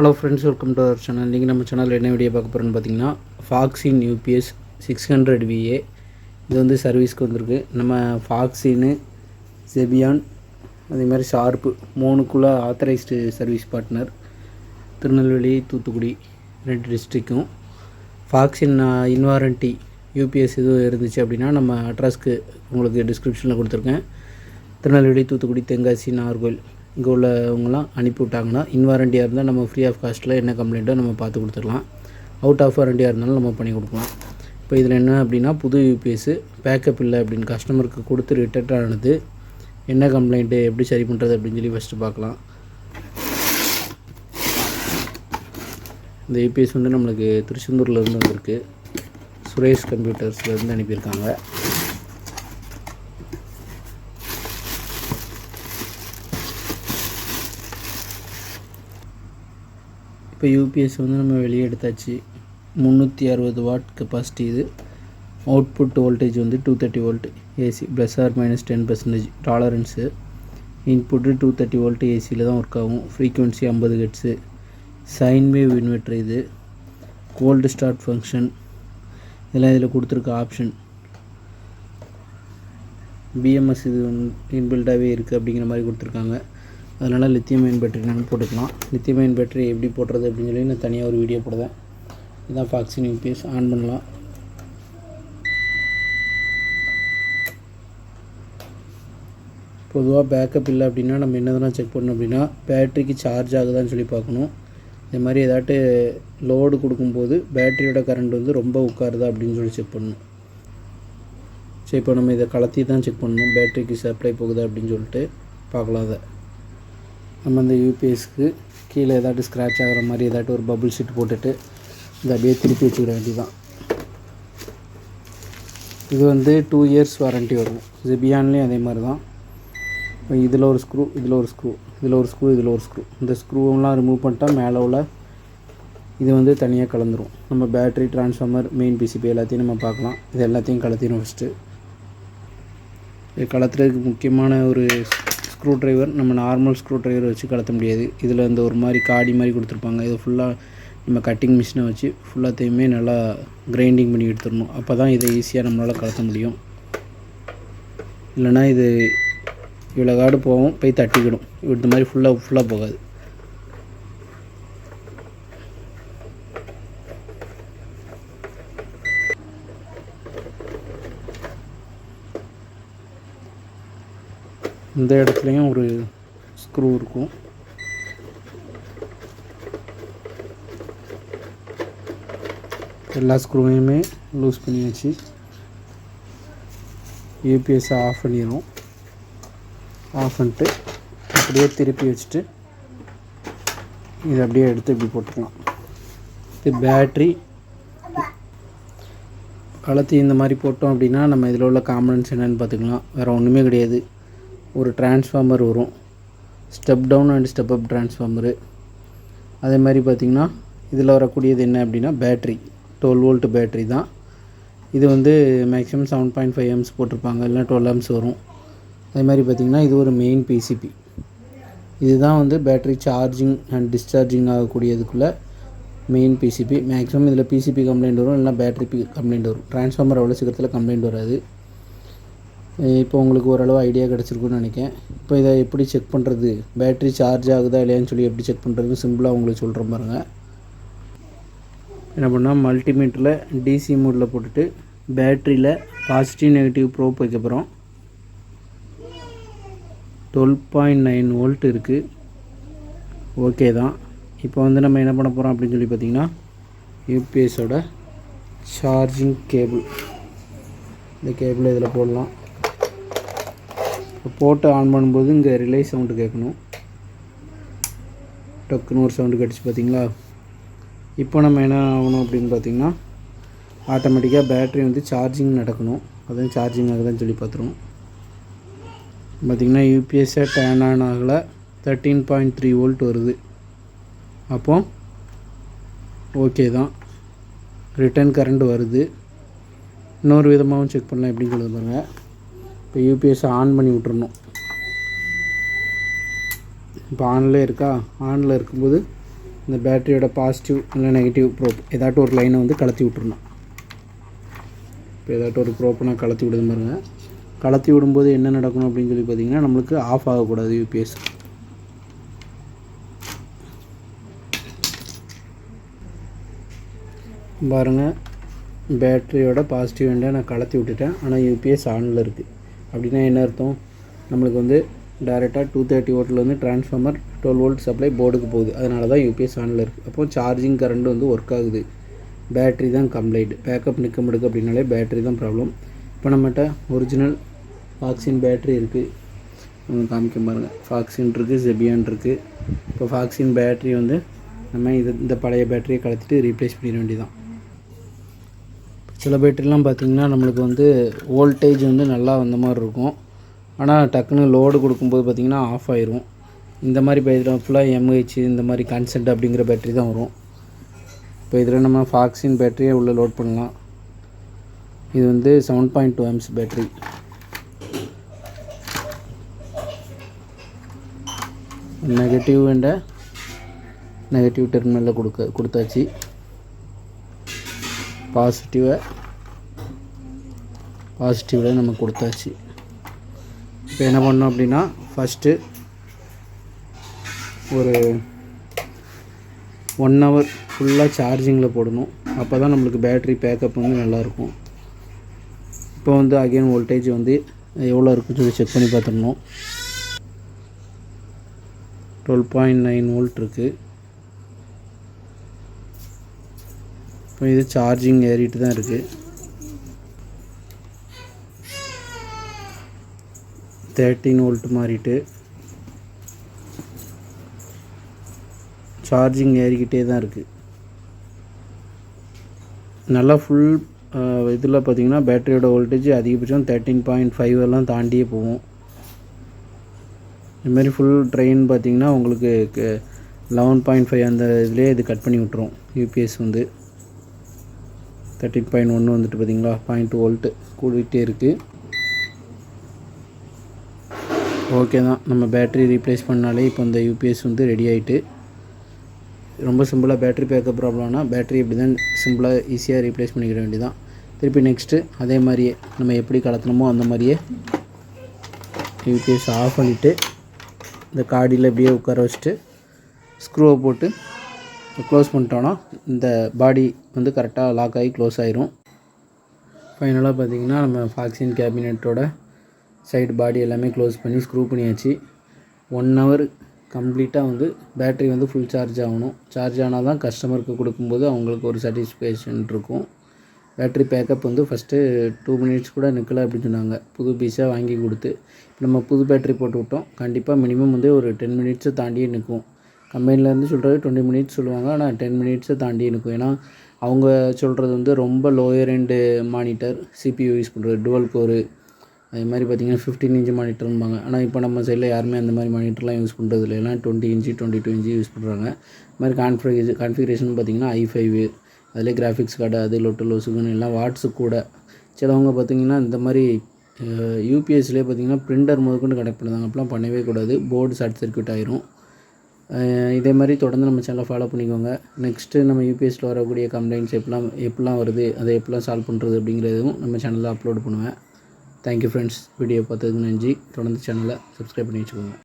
Hello friends welcome to our channel நீங்கள் நம்ம சேனலில் என்ன வீடியோ பார்க்க போகிறோன்னு பார்த்தீங்கன்னா Foxin UPS six hundred VA இது வந்து சர்வீஸ்க்கு வந்திருக்கு. நம்ம ஃபாக்ஸின்னு செபியான் அதே மாதிரி sharp மூணுக்குள்ளே authorised service partner Tirunelveli Thoothukudi ரெண்டு டிஸ்ட்ரிக்கும் ஃபாக்ஸின் இன்வாரண்டி யூபிஎஸ் எதுவும் இருந்துச்சு அப்படின்னா நம்ம அட்ரஸ்க்கு உங்களுக்கு டிஸ்கிரிப்ஷனில் கொடுத்துருக்கேன். திருநெல்வேலி தூத்துக்குடி தென்காசி நாகர்கோவில். இங்கே உள்ளவங்களாம் அனுப்பி விட்டாங்கன்னா இன்வாரண்டியாக இருந்தால் நம்ம ஃப்ரீ ஆஃப் காஸ்ட்டில் என்ன கம்ப்ளைண்ட்டோ நம்ம பார்த்து கொடுத்துடலாம். அவுட் ஆஃப் வாரண்டியாக இருந்தாலும் நம்ம பண்ணி கொடுக்கலாம். இப்போ இதில் என்ன அப்படின்னா புது யூபிஎஸ்ஸு பேக்கப் இல்லை அப்படின்னு கஸ்டமருக்கு கொடுத்து ரிட்டர்ட் ஆனது என்ன கம்ப்ளைண்ட்டு எப்படி சரி பண்ணுறது அப்படின்னு சொல்லி ஃபஸ்ட்டு பார்க்கலாம். இந்த யூபிஎஸ் வந்து நம்மளுக்கு திருச்செந்தூர்லேருந்து வந்திருக்கு. சுரேஷ் கம்ப்யூட்டர்ஸ்லேருந்து அனுப்பியிருக்காங்க. இப்போ யூபிஎஸ் வந்து நம்ம வெளியே எடுத்தாச்சு. முந்நூற்றி அறுபது வாட் கெப்பாசிட்டி இது. அவுட்புட் வோல்டேஜ் வந்து two thirty volt AC plus or minus ten percentage tolerance input two thirty volt ஏசியில் தான் ஒர்க் ஆகும். ஃப்ரீக்குவென்சி ஐம்பது ஹெட்ஸு சைன் வேவ் இன்வெர்ட்ரு இது. கோல்டு ஸ்டார்ட் ஃபங்க்ஷன் இதெல்லாம் இதில் கொடுத்துருக்க ஆப்ஷன் பிஎம்எஸ் இது இன்பில்டாகவே இருக்குது அப்படிங்கிற மாதிரி கொடுத்துருக்காங்க. அதனால் லித்தியம் அயன் பேட்டரி நான் போட்டுக்கலாம். லித்தியம் அயன் பேட்டரி எப்படி போடுறது அப்படின்னு சொல்லி நான் தனியாக ஒரு வீடியோ போடுவேன் இதான் ஃபாக்ஸின் யூபிஎஸ் ஆன் பண்ணலாம். பொதுவாக பேக்கப் இல்லை அப்படின்னா நம்ம என்னதெல்லாம் செக் பண்ணணும் அப்படின்னா பேட்டரிக்கு சார்ஜ் ஆகுதான்னு சொல்லி பார்க்கணும். இந்த மாதிரி ஏதாட்டு லோடு கொடுக்கும்போது பேட்டரியோட கரண்ட் வந்து ரொம்ப உட்காருதா அப்படின்னு சொல்லி செக் பண்ணணும். சரி இப்போ நம்ம இதை கலத்தி தான் செக் பண்ணணும் பேட்டரிக்கு சப்ளை போகுதா அப்படின்னு சொல்லிட்டு பார்க்கலாம் அதை. நம்ம இந்த யூபிஎஸ்க்கு கீழே ஏதாட்டு ஸ்க்ராட்ச் ஆகிற மாதிரி ஏதாட்டு ஒரு பபுள் ஷீட் போட்டுட்டு இதை அப்படியே திருப்பி வச்சுக்கிட வேண்டியதான் இது வந்து டூ இயர்ஸ் வாரண்ட்டி வரும். ஜிபியான்லேயும் அதே மாதிரி தான் இதில் ஒரு ஸ்க்ரூ இதில் ஒரு ஸ்க்ரூ இதில் ஒரு ஸ்க்ரூ இதில் ஒரு ஸ்க்ரூ இந்த ஸ்க்ரூவெல்லாம் ரிமூவ் பண்ணிட்டா மேலே உள்ள இது வந்து தனியாக கலந்துரும். நம்ம பேட்டரி ட்ரான்ஸ்ஃபார்மர் மெயின் பிசிபி எல்லாத்தையும் நம்ம பார்க்கலாம். இது எல்லாத்தையும் கலத்திடும் ஃபஸ்ட்டு இது கலத்துறதுக்கு முக்கியமான ஒரு ஸ்க்ரூ டிரைவர் நம்ம நார்மல் ஸ்க்ரூ டிரைவர் வச்சு கலத்த முடியாது. இதில் இந்த ஒரு மாதிரி காடி மாதிரி கொடுத்துருப்பாங்க. இது ஃபுல்லாக நம்ம கட்டிங் மிஷினை வச்சு ஃபுல்லாத்தையுமே நல்லா கிரைண்டிங் பண்ணி எடுத்துடணும். அப்போ தான் இதை ஈஸியாக நம்மளால் கலத்த முடியும். இல்லைனா இது இவ்வளோ காடு போகும் போய் தட்டிக்கிடும். இந்த மாதிரி ஃபுல்லாக ஃபுல்லாக போகாது. இந்த இடத்துலையும் ஒரு ஸ்க்ரூ இருக்கும். எல்லா ஸ்க்ரூவையுமே லூஸ் பண்ணியாச்சு. யூபிஎஸ்ஸை ஆஃப் பண்ணிடும் ஆஃப் பண்ணிட்டு அப்படியே திருப்பி வச்சுட்டு இதை அப்படியே எடுத்து இப்படி போட்டுக்கலாம். இது பேட்ரி கலத்தி இந்த மாதிரி போட்டோம் அப்படின்னா நம்ம இதில் உள்ள காம்பனன்ஸ் என்னென்னு பார்த்துக்கலாம். வேறு ஒன்றுமே கிடையாது. ஒரு டிரான்ஸ்ஃபார்மர் வரும். Step down and step up transformer அதே மாதிரி பார்த்திங்கன்னா இதில் வரக்கூடியது என்ன அப்படின்னா பேட்ரி டுவெல் வோல்ட் பேட்ரி தான். இது வந்து maximum seven point five amps போட்டிருப்பாங்க. இல்லைனா டுவெல் எம்ஸ் வரும். அதே மாதிரி பார்த்திங்கன்னா இது ஒரு மெயின் பிசிபி இதுதான் வந்து பேட்ரி சார்ஜிங் அண்ட் டிஸ்சார்ஜிங் ஆகக்கூடியதுக்குள்ளே மெயின் பிசிபி மேக்ஸிமம் இதில் பிசிபி கம்ப்ளைண்ட் வரும். இல்லைனா பேட்ரி பி கம்ப்ளைண்ட் வரும். டிரான்ஸ்ஃபார்மர் அவ்வளோ சீக்கிரத்தில் கம்ப்ளைண்ட் வராது. இப்போ உங்களுக்கு ஓரளவு ஐடியா கிடச்சிருக்குன்னு நினைக்கிறேன். இப்போ இதை எப்படி செக் பண்ணுறது பேட்ரி சார்ஜ் ஆகுதா இல்லையான்னு சொல்லி எப்படி செக் பண்ணுறதுன்னு சிம்பிளாக உங்களுக்கு சொல்கிறேன் பாருங்கள் என்ன பண்ணால் மல்டிமீட்டரில் டிசி மோடில் போட்டுட்டு பேட்ரியில் பாசிட்டிவ் நெகட்டிவ் ப்ரோப் வைக்க போகிறோம் டுவெல் பாயிண்ட் நைன் வோல்ட் இருக்குது ஓகே தான். இப்போ வந்து நம்ம என்ன பண்ண போகிறோம் அப்படின்னு சொல்லி பார்த்திங்கன்னா யூபிஎஸோட சார்ஜிங் கேபிள் இந்த கேபிள் இதில் போடலாம். இப்போ போட்டு ஆன் பண்ணும்போது இங்கே ரிலே சவுண்டு கேட்கணும். டக்குன்னு ஒரு சவுண்டு கிடச்சி பார்த்தீங்களா இப்போ நம்ம என்ன ஆகணும் அப்படின்னு பார்த்தீங்கன்னா ஆட்டோமேட்டிக்காக பேட்ரி வந்து சார்ஜிங் நடக்கணும். அதுவும் சார்ஜிங் ஆகுதுன்னு சொல்லி பார்த்துருவோம் பார்த்திங்கன்னா யூபிஎஸ்ஸை டேன் ஆன் ஆகலை தேர்ட்டீன் பாயிண்ட் த்ரீ வோல்ட் வருது. அப்போ ஓகே தான். ரிட்டர்ன் கரண்ட் வருது. இன்னொரு விதமாகவும் செக் பண்ணலாம் எப்படின்னு சொல்லுது பாருங்கள் இப்போ யூபிஎஸ்ஸை ஆன் பண்ணி விட்டுறணும். இப்போ ஆனில் இருக்கா? ஆனில் இருக்கும்போது இந்த பேட்டரியோட பாசிட்டிவ் இல்லை நெகட்டிவ் ப்ரோப் ஏதாட்டும் ஒரு லைனை வந்து கலத்தி விட்டுறணும். இப்போ ஏதாட்டும் ஒரு ப்ரோப்பை கலத்தி விடுது பாருங்கள் கலத்தி விடும்போது என்ன நடக்கணும் அப்படின்னு சொல்லி பார்த்தீங்கன்னா நம்மளுக்கு ஆஃப் ஆகக்கூடாது யூபிஎஸ் பாருங்கள் பேட்டரியோட பாசிட்டிவ் எண்டை நான் கலத்தி விட்டுட்டேன். ஆனால் யூபிஎஸ் ஆனில் இருக்குது அப்படின்னா என்ன அர்த்தம்? நம்மளுக்கு வந்து டேரெக்டாக டூ தேர்ட்டி வோல்ட்லேருந்து ட்ரான்ஸ்ஃபார்மர் டுவெல் வோல்ட் சப்ளை போர்டுக்கு போகுது. அதனால தான் யூபிஎஸ் ஆனில் இருக்குது அப்போது சார்ஜிங் கரண்ட் வந்து ஒர்க் ஆகுது. பேட்ரி தான் கம்ப்ளைண்ட் பேக்கப் நிற்க முடுக்கு அப்படின்னாலே பேட்ரி தான் ப்ராப்ளம் இப்போ நம்மகிட்ட ஒரிஜினல் ஃபாக்ஸின் பேட்ரி இருக்குது உங்களுக்கு காமிக்க பாருங்கள் ஃபாக்ஸின் இருக்குது ஜெபியான் இருக்குது இப்போ ஃபாக்ஸின் பேட்ரி வந்து நம்ம இது இந்த பழைய பேட்டரியை கலத்திட்டு ரீப்ளேஸ் பண்ணிட வேண்டியதான் சில பேட்டரிலாம் பார்த்திங்கன்னா நம்மளுக்கு வந்து வோல்டேஜ் வந்து நல்லா வந்த மாதிரி இருக்கும். ஆனால் டக்குன்னு லோடு கொடுக்கும்போது பார்த்திங்கன்னா ஆஃப் ஆயிரும். இந்த மாதிரி பேட்டரி ஃபுல்லாக எம்ஹெச் இந்த மாதிரி கான்சென்ட் அப்படிங்கிற பேட்டரி தான் வரும். இப்போ இதில் நம்ம ஃபாக்ஸின் பேட்டரியை உள்ளே லோட் பண்ணலாம். இது வந்து seven point two amps battery. Negative என்ற நெகட்டிவ் டெர்மினலில் கொடுக்க கொடுத்தாச்சு. பாசிட்டிவை பாசிட்டிவில் நம்ம கொடுத்தாச்சு. இப்போ என்ன பண்ணோம் அப்படின்னா ஃபஸ்ட்டு ஒரு ஒன் ஹவர் ஃபுல்லாக சார்ஜிங்கில் போடணும். அப்போ தான் நம்மளுக்கு பேட்ரி பேக்கப் வந்து நல்லாயிருக்கும். இப்போ வந்து அகைன் வோல்டேஜ் வந்து எவ்வளோ இருக்குன்னு சொல்லி செக் பண்ணி பார்த்துடணும். டுவெல் பாயிண்ட் நைன் வோல்ட் இருக்குது இப்போ இது சார்ஜிங் ஏறிட்டு தான் இருக்குது தேர்ட்டீன் வோல்ட் மாறிட்டு. சார்ஜிங் ஏறிக்கிட்டே தான் இருக்குது நல்லா ஃபுல் இதில் பார்த்தீங்கன்னா பேட்டரியோட வோல்டேஜ் அதிகபட்சம் தேர்ட்டின் பாயிண்ட் ஃபைவ் எல்லாம் தாண்டியே போகும். இதுமாரி ஃபுல் ட்ரெயின் பார்த்தீங்கன்னா உங்களுக்கு லெவன் பாயிண்ட் ஃபைவ் அந்த இதுலேயே இது கட் பண்ணி விட்ரும் யூபிஎஸ் வந்து. தேர்ட்டின் பாயிண்ட் ஒன்று வந்துட்டு பார்த்தீங்களா பாயிண்ட் வோல்ட்டு கூடிகிட்டே இருக்குது ஓகே தான். நம்ம பேட்ரி ரீப்ளேஸ் பண்ணாலே இப்போ இந்த யூபிஎஸ் வந்து ரெடி ஆகிட்டு ரொம்ப சிம்பிளாக பேட்ரி பேக்கப் ப்ராப்ளம்னா பேட்ரி இப்படி தான் சிம்பிளாக ஈஸியாக ரீப்ளேஸ் பண்ணிக்கிட வேண்டியதான் திருப்பி நெக்ஸ்ட்டு அதே மாதிரியே நம்ம எப்படி கலத்தினமோ அந்த மாதிரியே யூபிஎஸ் ஆஃப் பண்ணிவிட்டு இந்த காடியில் இப்படியே உட்கார வச்சுட்டு ஸ்க்ரூவை போட்டு க்ளோஸ் பண்ணிட்டோன்னா இந்த பாடி வந்து கரெக்டாக லாக் ஆகி க்ளோஸ் ஆயிரும். ஃபைனலாக பார்த்தீங்கன்னா நம்ம ஃபாக்ஸின் கேபினெட்டோட சைடு பாடி எல்லாமே க்ளோஸ் பண்ணி ஸ்க்ரூ பண்ணியாச்சு. ஒன் ஹவர் கம்ப்ளீட்டாக வந்து பேட்ரி வந்து ஃபுல் சார்ஜ் ஆகணும். சார்ஜ் ஆனால் தான் கஸ்டமருக்கு கொடுக்கும்போது அவங்களுக்கு ஒரு சாட்டிஸ்ஃபேக்ஷன் இருக்கும். பேட்ரி பேக்கப் வந்து ஃபஸ்ட்டு டூ மினிட்ஸ் கூட நிற்கலை அப்படின்னு சொன்னாங்க. புது பீஸாக வாங்கி கொடுத்து. இப்போ நம்ம புது பேட்ரி போட்டு விட்டோம். கண்டிப்பாக மினிமம் வந்து ஒரு டென் மினிட்ஸை தாண்டியே நிற்கும். கம்பெனிலேருந்து சொல்கிறது டுவெண்ட்டி மினிட்ஸ் சொல்லுவாங்க. ஆனால் டென் மினிட்ஸை தாண்டி நிற்கும் ஏன்னா அவங்க சொல்கிறது வந்து ரொம்ப lower end monitor CPU use பண்ணுறது. Dual core. அதே மாதிரி பார்த்திங்கன்னா ஃபிஃப்டின் இன்ச்சு மானிட்டர்ம்பாங்க ஆனால் இப்போ நம்ம சைடில் யாருமே அந்த மாதிரி மானிட்டர்லாம் யூஸ் பண்ணுறது இல்லை. எல்லாம் twenty inch twenty two inch use பண்ணுறாங்க. இது மாதிரி கான்ஃபிகரேஷன் கான்ஃபிகரேஷன் பார்த்திங்கன்னா ஐ ஃபைவ் அதிலே கிராஃபிக்ஸ் கார்டு அது லொட்டு லொசுக்குன்னு எல்லாம் வாட்ஸு கூட. சிலவங்க பார்த்திங்கன்னா இந்த மாதிரி யூபிஎஸ்லேயே பார்த்திங்கன்னா பிரிண்டர் முதற்கொண்டு கனெக்ட் பண்ணுறாங்க அப்போலாம் பண்ணவே கூடாது. போர்டு ஷார்ட் சர்க்கியூட் ஆயிரும். இதே மாதிரி தொடர்ந்து நம்ம சேனலை ஃபாலோ பண்ணிக்கோங்க. நெக்ஸ்ட்டு நம்ம யூபிஎஸ்சில் வரக்கூடிய கம்ப்ளைண்ட்ஸ் எப்படிலாம் எப்படிலாம் வருது அதை எப்படிலாம் சால்வ் பண்ணுறது அப்படிங்கிறதும் நம்ம சேனலில் அப்லோட் பண்ணுவேன். தேங்க்யூ ஃப்ரெண்ட்ஸ் வீடியோ பார்த்ததுக்கு நன்றி. தொடர்ந்து சேனலை சப்ஸ்கிரைப் பண்ணி வச்சுக்கோங்க.